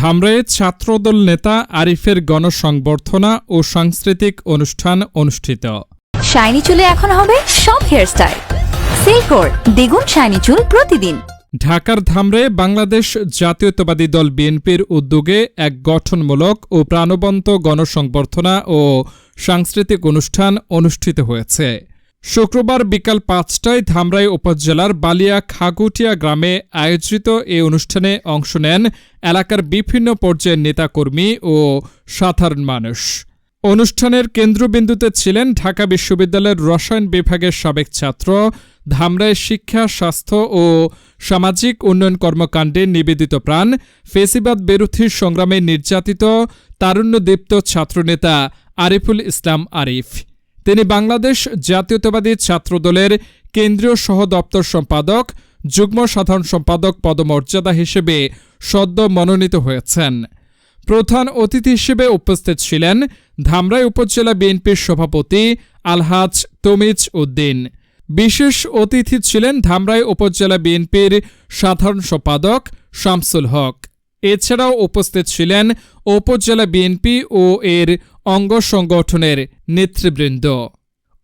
ধামরায়ে ছাত্রদল নেতা আরিফের গণসংবর্ধনা ও সাংস্কৃতিক অনুষ্ঠান অনুষ্ঠিত। শাইনি চুলে এখন হবে সব হেয়ারস্টাইল সিল্কোর দ্বিগুণ শাইনি চুল প্রতিদিন। ঢাকার ধামরে বাংলাদেশ জাতীয়তাবাদী দল বিএনপির উদ্যোগে এক গঠনমূলক ও প্রাণবন্ত গণসংবর্ধনা ও সাংস্কৃতিক অনুষ্ঠান অনুষ্ঠিত হয়েছে। শুক্রবার বিকাল পাঁচটায় ধামরাই উপজেলার বালিয়া খাগুটিয়া গ্রামে আয়োজিত এ অনুষ্ঠানে অংশ নেন এলাকার বিভিন্ন পর্যায়ের নেতাকর্মী ও সাধারণ মানুষ। অনুষ্ঠানের কেন্দ্রবিন্দুতে ছিলেন ঢাকা বিশ্ববিদ্যালয়ের রসায়ন বিভাগের সাবেক ছাত্র ধামরায় শিক্ষা, স্বাস্থ্য ও সামাজিক উন্নয়ন কর্মকাণ্ডে নিবেদিত প্রাণ, ফেসিবাদ বিরোধী সংগ্রামে নির্যাতিত, তারুণ্যদীপ্ত ছাত্রনেতা আরিফুল ইসলাম আরিফ। তিনি বাংলাদেশ জাতীয়তাবাদী ছাত্রদলের কেন্দ্রীয় সহ দপ্তর সম্পাদক, যুগ্ম সাধারণ সম্পাদক পদমর্যাদা হিসেবে সদ্য মনোনীত হয়েছেন। প্রধান অতিথি হিসেবে উপস্থিত ছিলেন ধামরাই উপজেলা বিএনপির সভাপতি আলহাজ তমিজ উদ্দিন। বিশেষ অতিথি ছিলেন ধামরাই উপজেলা বিএনপির সাধারণ সম্পাদক শামসুল হক। এছাড়াও উপস্থিত ছিলেন উপজেলা বিএনপি ও এর অঙ্গ সংগঠনের নেতৃবৃন্দ।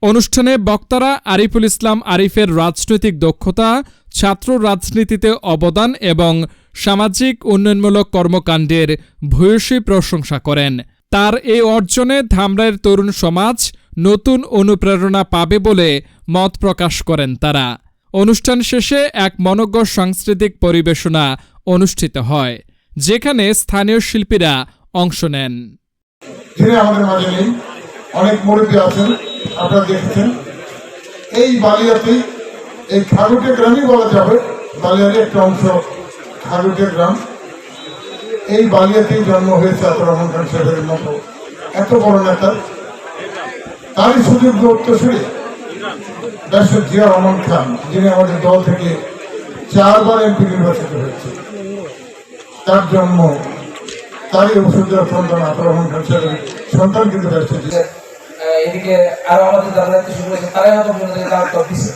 অনুষ্ঠানে বক্তারা আরিফুল ইসলাম আরিফের রাজনৈতিক দক্ষতা, ছাত্র রাজনীতিতে অবদান এবং সামাজিক উন্নয়নমূলক কর্মকাণ্ডের ভূয়সী প্রশংসা করেন। তার এই অর্জনে ধামরাইয়ের তরুণ সমাজ নতুন অনুপ্রেরণা পাবে বলে মত প্রকাশ করেন তারা। অনুষ্ঠান শেষে এক মনজ্ঞ সাংস্কৃতিক পরিবেশনা অনুষ্ঠিত হয়, যেখানে স্থানীয় শিল্পীরা অংশ নেন। তিনি আমাদের মাঝে নেই। অনেক মুরব্বী আছেন, আপনারা দেখেছেন। এই বালিয়াতেই এই খাগুটিয়া গ্রামই বলা যাবে, বালিয়ারই একটা অংশ খাগুটিয়া গ্রাম। এই বালিয়াতেই জন্ম হয়েছে আতর রহমান খান সাহেবের মতো এত বড় নেতা। তারই সুযোগ্য উত্তরসূরি ডাক্তার জিয়া রহমান খান, যিনি আমাদের দল থেকে চারবার এমপি নির্বাচিত হয়েছে তার জন্ম তারই ওষুধের সন্তান আতর রহমান সন্তান কিন্তু ব্যস্ত এদিকে আরও আমাদের যারা শুরু করেছে তারাই হয়তো মনে থেকে দাওয়াত করে দিচ্ছে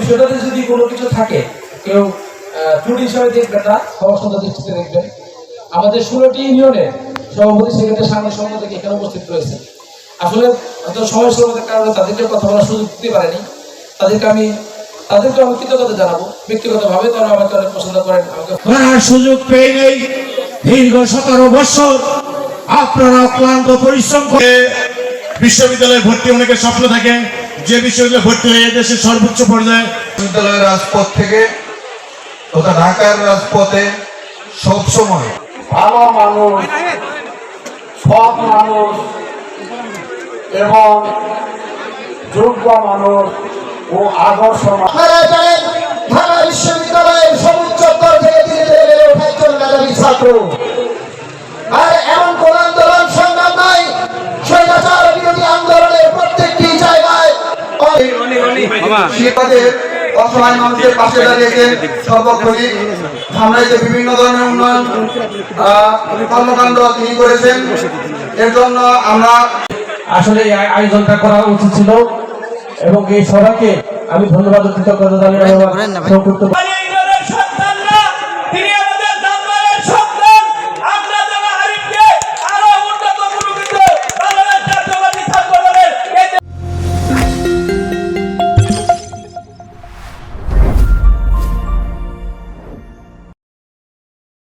বিষয়টাতে যদি কোনো কিছু থাকে কেউ ত্রুটি হিসাবে দেখবেন না দৃষ্টিতে দেখবেন আমাদের ষোলোটি ইউনিয়নের সভাপতি সেক্রেটারি সামনে সঙ্গে থেকে এখানে উপস্থিত রয়েছে। আসলে হয়তো সময় স্বল্পতার কারণে তাদেরকে কথা বলার সুযোগ দিতে পারেনি। তাদেরকে আমি তাদেরকে আমি কৃতজ্ঞতা জানাব। ব্যক্তিগতভাবে তারা আমাকে অনেক পছন্দ করেন আমাকে সুযোগ পেয়ে নেই। দীর্ঘ সতেরো বছর আপনারা অক্লান্ত পরিশ্রম করে বিশ্ববিদ্যালয়ে ভর্তি অনেকের স্বপ্ন থাকে যে বিশ্ববিদ্যালয়ে ভর্তি হয়ে দেশের সর্বোচ্চ পর্যায়ে বিশ্ববিদ্যালয়ের রাজপথ থেকে তথা ঢাকার রাজপথে সবসময় ভালো মানুষ সব মানুষ এবং যোগ্য মানুষ ও আদর্শ মানুষ। মেধাবী আর এমন কোন আন্দোলন সংগ্রাম নাই। স্বৈরাচার বিরোধী আন্দোলনের প্রত্যেকটি জায়গায় শিক্ষকদের অসহায় মানুষের পাশে দাঁড়িয়েছেন সর্বক্ষণিক ধামরাইতে বিভিন্ন ধরনের উন্নয়ন আহ, কর্মকাণ্ড তিনি করেছেন এর জন্য আমরা আসলে এই আয়োজনটা করা উচিত ছিল। এবং এই সবাইকে আমি ধন্যবাদ কৃতজ্ঞতা জানিয়ে